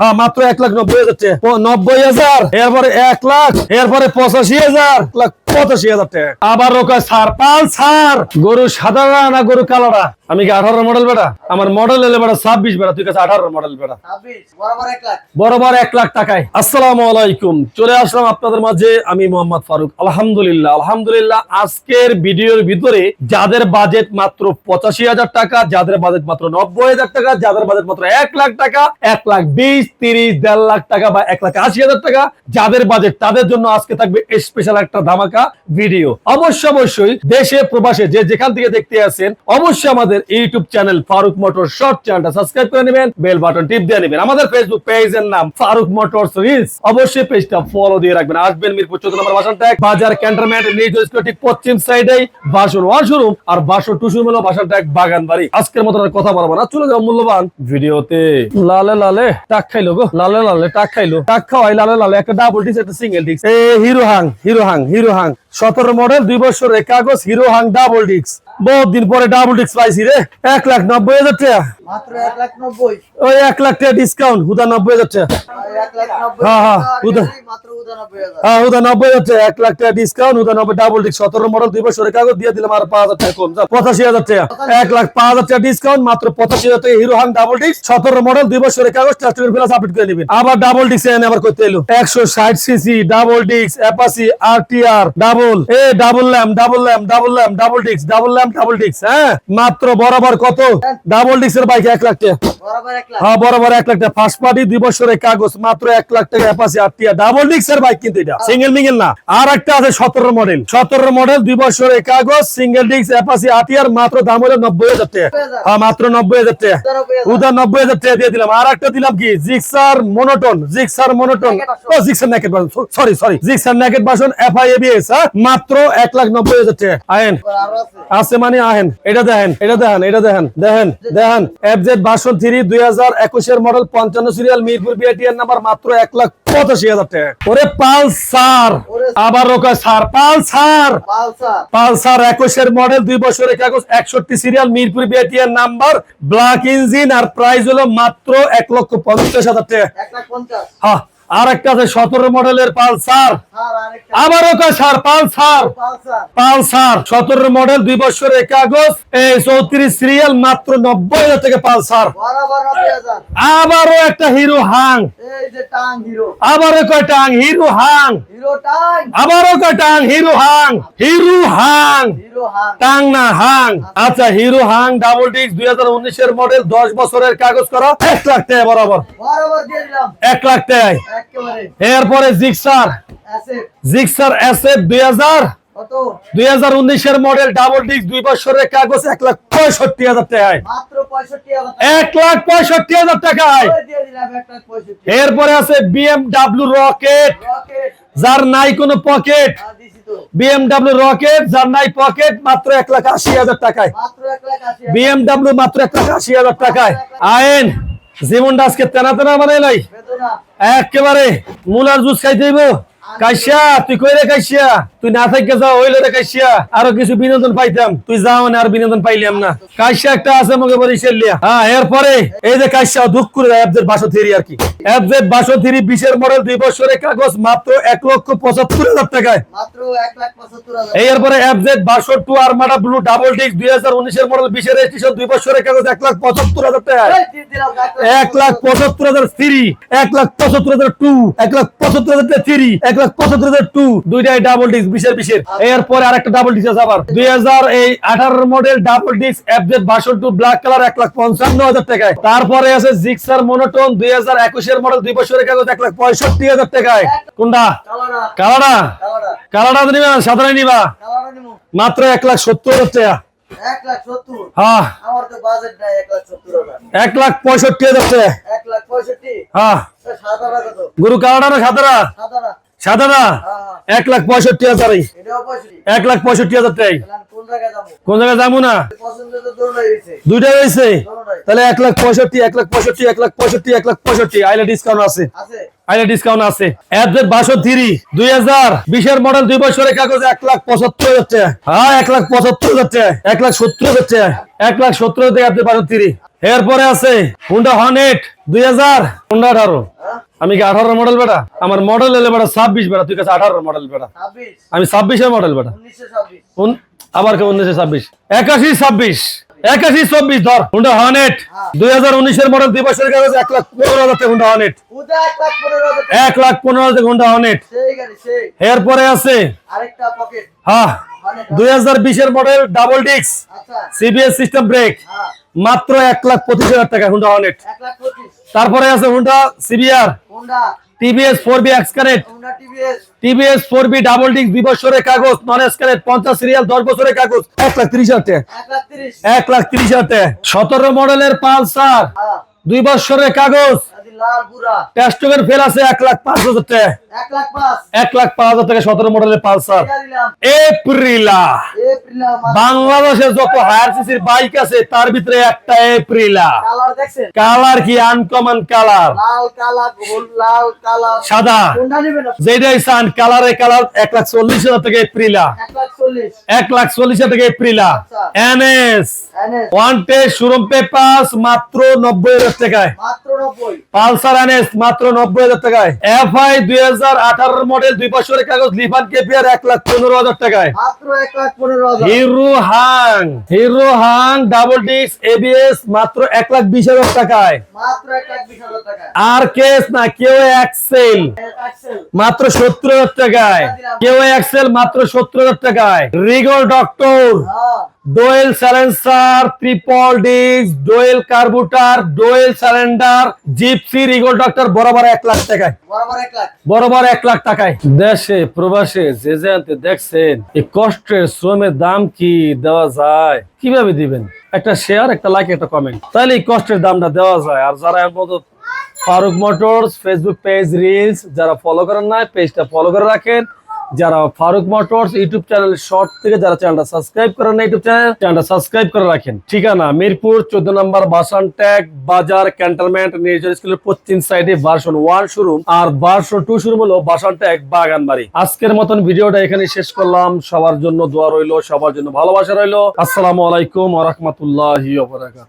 হ্যাঁ মাত্র এক লাখ নব্বই হাজার নব্বই হাজার? এরপরে এক লাখ এরপরে পঁচাশি হাজার। লাখ পঁচাশি হাজার টাকা। আবার রোকা সার পাল সার। গরু সাদারা না গরু কালোরা? আমি কি আঠারো মডেল বেটা? আমার মডেল এলে বেটা ছাব্বিশ বেটা তুই কাছে আঠারো মডেল বেটা। লাখ। বরাবর এক লাখ টাকায়। আসসালামু আলাইকুম। চলে আসলাম আপনাদের মাঝে আমি মোহাম্মদ ফারুক। আলহামদুলিল্লাহ আলহামদুলিল্লাহ আজকের ভিডিওর ভিতরে যাদের বাজেট মাত্র পঁচাশি হাজার টাকা যাদের বাজেট মাত্র নব্বই হাজার টাকা যাদের বাজেট মাত্র এক লাখ টাকা এক লাখ বিশ তিরিশ, দেড় লাখ টাকা বা এক লাখ, আশি হাজার টাকা যাদের বাজেট তাদের জন্য আজকে থাকবে স্পেশাল একটা ধামাকা ভিডিও অবশ্যই অবশ্যই দেশে, প্রবাসে যে যেখান থেকে দেখতে আছেন অবশ্যই আমাদের YouTube channel Faruk motor short চ্যানেলটা সাবস্ক্রাইব করে নেবেন বেল বাটন টিপ দিয়ে নেবেন। আমাদের ফেসবুক পেজের নাম ফারুক মোটরস রিলস অবশ্যই পেজটা ফলো দিয়ে রাখবেন। আসবেন মিরপুর চোদ্দ নম্বর বাসন ট্যাগ বাজার ক্যান্টনমেন্ট নিজ ঠিক পশ্চিম সাইডে বাসন ওয়ান শোরুম আর বাসন টু শোরুম হলো বাসন ট্যাগ বাগান বাড়ি আজকের মতো কথা বলব না। চলে যাও মূল্যবান ভিডিওতে লালে লালে, টাক খাইলো গো। লালে লালে টাক খাইলো। টাক খাওয়াই লালে লালে, একটা ডাবল ডিস একটা সিঙ্গেল ডিস্ক এ Hero Hunk Hero Hunk Hero Hunk সতেরো মডেল দুই বছরের কাগজ হিরো হাং ডাবল ডিস্ক বহুত দিন পরে ডাবল ডিস্ক পাইছি রে। এক লাখ নব্বই হাজার টাকা। মাত্র এক লাখ ওই এক লাখ টাকা ডিসকাউন্ট হুদা নব্বই হাজার টাকা। হ্যাঁ, হ্যাঁ, হ্যাঁ হুদা নব্বই হাজার টাকা এক লাখ টাকা ডিসকাউন্ট হুদা নব্বই ডাবল ডিস্ক সতেরো মডেল দুই বছরের কাগজ দিয়ে দিলাম আর পাঁচ হাজার টাকা কম। পঁচাশি হাজার টাকা। এক লাখ পাঁচ হাজার টাকা ডিসকাউন্ট মাত্র পঁচাশি হাজার টাকা হিরো ডাবল ডিস্ক সতেরো মডেল দুই বছরের কাগজ চার্টিফিকেট প্লাস আপডেট করে নেবেন। আবার ডাবল ডিস্ক এনে আবার করতে এলো। একশো ষাট CC double disc Apache R T R double এ double lamp double lamp double lamp double disc double lamp double disc হ্যাঁ? মাত্র বরাবর কত? ডাবল ডিস্কের বাইক এক লাখ টাকা। হ্যাঁ বরাবর এক লাখ টাকা। ফার্স্ট পার্টি দুই বছরের কাগজ মাত্র এক লাখ টাকা অ্যাপাসি আর টিয়া। ডাবল বাইক কিন্তু এটা। সিঙ্গেল মিঙ্গেল না। আর একটা আছে সতেরো মডেল সতেরো মডেল দুই বছরের কাগজ সিঙ্গেল অ্যাপাসি আটিয়ার মাত্র দাম হলো নব্বই হাজার টাকা। হ্যাঁ মাত্র নব্বই হাজার টাকা। উদার নব্বই হাজার। টাকা দিয়ে দিলাম। আর একটা দিলাম কি? জিক্সার মনোটন জিক্সার মনোটন ও Gixxer naked version sorry sorry Gixxer naked version FI ABS হ্যাঁ? মাত্র এক লাখ নব্বই হাজার টাকা। আছে। আছে মানে আহেন এটা দেখেন এটা দেখেন এটা দেখেন দেখেন দেখেন। এফজেড বাসন থ্রি দুই হাজার একুশের মডেল পঞ্চান্ন সিরিয়াল মিরপুর বিআইটিএর নাম্বার মাত্র এক লাখ পঁচাশি হাজার টাকা। ওরে পালসার আবার রোকা সার পালসার পালসার একুশের মডেল দুই বছরের কাগজ একষট্টি সিরিয়াল মিরপুর বিআইটিএর নাম্বার ব্ল্যাক ইঞ্জিন আর প্রাইস হলো মাত্র এক লক্ষ পঞ্চাশ হাজার টাকা। হ্যাঁ আর একটা আছে সতেরো মডেলের পালসার আর আরেকটা আবারও কয় সার পালসার পালসার সতেরো মডেল দুই বছরের কাগজ এই চৌত্রিশ সিরিয়াল মাত্র নব্বই হাজার থেকে পালসার আবারও একটা হিরো হাং আবারও কয় হিরো হাং আবারও কয় টাং হিরো হাং হিরো হাং টাং না হাং আচ্ছা হিরো হাং ডাবল ডিস্ক দুই হাজার উনিশের মডেল দশ বছরের কাগজ করা এক লাখ টাকা বরাবর। এক লাখ টাকায়। এরপরে জিক্সার। জিক্সার এসএফ দুই হাজার দুই হাজার উনিশের মডেল ডাবল ডিস্ক দুই বছরের কাগজ এক লাখ পঁয়ষট্টি হাজার টাকায়। এক লাখ পঁয়ষট্টি হাজার টাকায়। এরপরে আছে বিএমডাব্লিউ রকেট রকেট যার নাই কোনো পকেট বিএমডাব্লিউ রকেট যার নাই পকেট মাত্র এক লাখ আশি হাজার টাকায়। বিএমডাব্লিউ মাত্র এক লাখ আশি হাজার টাকায়। আইন জীবনটা আজকে তেনা তেনা বানাই নাই একেবারে মুলার জুস খাই দেব কাইসা তুই কই রে কাইসা? তুই না থাকি যাও হইলে রে কাইসা। আরও কিছু বিনোদন পাইতাম। তুই যাও না আর বিনোদন পাইলাম না। কাইসা একটা আছে মগে সেলিয়া হ্যাঁ এরপরে এই যে কাইসা দুঃখ করে এফজেড বাসো থ্রি আর কি? এফজেড বাসো থ্রি বিশের মডেল দুই বছরের কাগজ মাত্র এক লক্ষ পঁচাত্তর হাজার টাকায়। লাখ পঁচাত্তর হাজার। এই এরপরে এফজেড বাসো two armada blue double disc দুই হাজার উনিশের মডেল বিশের রেজিস্ট্রেশন দুই বছরের কাগজ এক লাখ পঁচাত্তর হাজার টাকায়। এই দিয়ে দিলাম এক লাখ পঁচাত্তর হাজার থ্রি এক লাখ পঁচাত্তর হাজার টু এক লাখ পঁচাত্তর হাজার থ্রি এক লাখ পঁচাত্তর হাজার টু দুইটাই ডাবল ডিস্ক বিশের বিশের। এরপরে আরেকটা ডাবল ডিস্ক আছে আবার। দুই হাজার এই মডেল ডাবল ডিস্ক এফজেড বাসন টু ব্ল্যাক কালার এক লাখ পঞ্চান্ন হাজার টাকায়। তারপরে আছে জিক্সার মনোটন দুই হাজার একুশের মডেল দুই বছরের কাগজ এক লাখ পঁয়ষট্টি হাজার টাকায়। কোনটা? কালারা কালাডা? কালাডা। নিবা সাধারণ নিবা। মাত্র এক লাখ সত্তর হাজার টাকা। এক লাখ হ্যাঁ। পঁয়ষট্টি হাজার টাকা। হ্যাঁ। গুরু কালাডা না সাদারা হ্যাঁ হ্যাঁ এক লাখ পঁয়ষট্টি হাজার এক লাখ পঁয়ষট্টি হাজার টাই কোন জায়গায় যাব না দুইটা রয়েছে তাহলে এক লাখ পঁয়ষট্টি এক লাখ পঁয়ষট্টি এক লাখ পঁয়ষট্টি এক লাখ পঁয়ষট্টি আইলে ডিসকাউন্ট আছে আইলে ডিসকাউন্ট আছে অ্যাডজেট বাসো থ্রি দুই হাজার বিশের মডেল দুই বছরের কাগজ এক লাখ পঁচাত্তর হাজার হ্যাঁ এক লাখ পঁচাত্তর হাজার এক লাখ সত্তর হাজার এক লাখ সত্তর হাজার টাকা অ্যাডজেট বাসো থ্রি এরপরে আছে হুন্ডা হর্নেট দুই হাজার হুন্ডা আঠারো। আমি কি আঠারো মডেল বেটা? আমার মডেল এলে বেটা ছাব্বিশ বেটা তুই কাছে আঠারো মডেল বেটা। আমি ছাব্বিশের মডেল বেটা। আবার কে উনিশশো ছাব্বিশ। একাশি ছাব্বিশ। একাশি চব্বিশ ধর। হুন্ডা হর্নেট হ্যাঁ। দুই হাজার উনিশের মডেল দুই বছরের কাগজ এক লাখ পনেরো হাজার টাকা হুন্ডা হর্নেট উদা এক লাখ পনেরো হাজার টাকা হুন্ডা গাড়ি এরপরে আছে হ্যাঁ দুই হাজার বিশের মডেল ডাবল ডিক্স আচ্ছা। সিবিএস সিস্টেম ব্রেক মাত্র এক লাখ পঁচিশ হাজার টাকা হুন্ডা পঁচিশ। তারপরে আছে Honda CBR TVS four B X connect Honda TVS four B double ডিক্স দুই বছরের কাগজ নন এক্সকানেক্ট পঞ্চাশ সিরিয়াল দশ বছরের কাগজ। এক লাখ তিরিশ হাজার টাকা। এক লাখ তিরিশ। হাজার টাকা। সতেরো মডেলের পালসার হ্যাঁ। দুই বছরের কাগজ। লাল ফেল আছে এক লাখ পাঁচ হাজার টাকা। এক লাখ পাঁচ। হাজার টাকা সতেরো মডেলের পালসার। এপ্রিল বাংলাদেশে যত হায়ার সিসির বাইক আছে তার ভিতরে একটা এপ্রিলা। কালার কালার কি? Uncommon colour. সাদা। যেটাই চান কালারে কালার এক লাখ চল্লিশ হাজার থেকে এপ্রিলা। এক লাখ চল্লিশ। হাজার থেকে এপ্রিলা। আচ্ছা। NS. NS, one test showroom papers মাত্র নব্বই হাজার টাকায়। পালসার এনএস মাত্র নব্বই হাজার টাকায়। এফ আই দুই হাজার আঠারোর মডেল দুই বছরের কাগজ লিফান কেপিয়ার এক লাখ পনেরো হাজার টাকায়। মাত্র এক লাখ পনেরো hero Hang hero Hang double disc ABS মাত্র এক লাখ বিশ হাজার টাকায়। আর কেস না কেউ এক্সেল এক্সেল মাত্র সত্তর হাজার টাকায়। কেউ এক্সেল মাত্র সত্তর হাজার টাকায়। Regal doctor. হ্যাঁ। Dual silencer triple disc dual carburettor dual silencer gypsy Regal doctor বরাবর এক লাখ টাকায়। বরাবর এক লাখ। বরাবর এক লাখ টাকায়। দেশে প্রবাসে যে জানতে দেখছেন এই কষ্টের শ্রমের দাম কি দেওয়া যায়? কীভাবে দিবেন? একটা শেয়ার একটা লাইক একটা কমেন্ট তাহলে এই কষ্টের দামটা দেওয়া যায়। আর যারা মতো Faruk motors Facebook page reels যারা ফলো করেন না পেজটা ফলো করে রাখেন। যারা Faruk motors YouTube channel short থেকে যারা চ্যানেলটা সাবস্ক্রাইব করেন না ইউটিউব চ্যানেল, চ্যানেলটা সাবস্ক্রাইব করে রাখেন। ঠিকানা, মিরপুর, চোদ্দ নম্বর বাসান ট্যাগ, বাজার, ক্যান্টনমেন্ট, নির্জন স্কুলের পশ্চিম সাইডে ভার্সন ওয়ান শোরুম আর ভার্সন টু শোরুম হলো বাসান ট্যাগ, বাগানবাড়ি। আজকের মতন ভিডিওটা এখানে শেষ করলাম। সবার জন্য দোয়া রইল, সবার জন্য ভালোবাসা রইল। আসসালামু আলাইকুম ওয়া রাহমাতুল্লাহি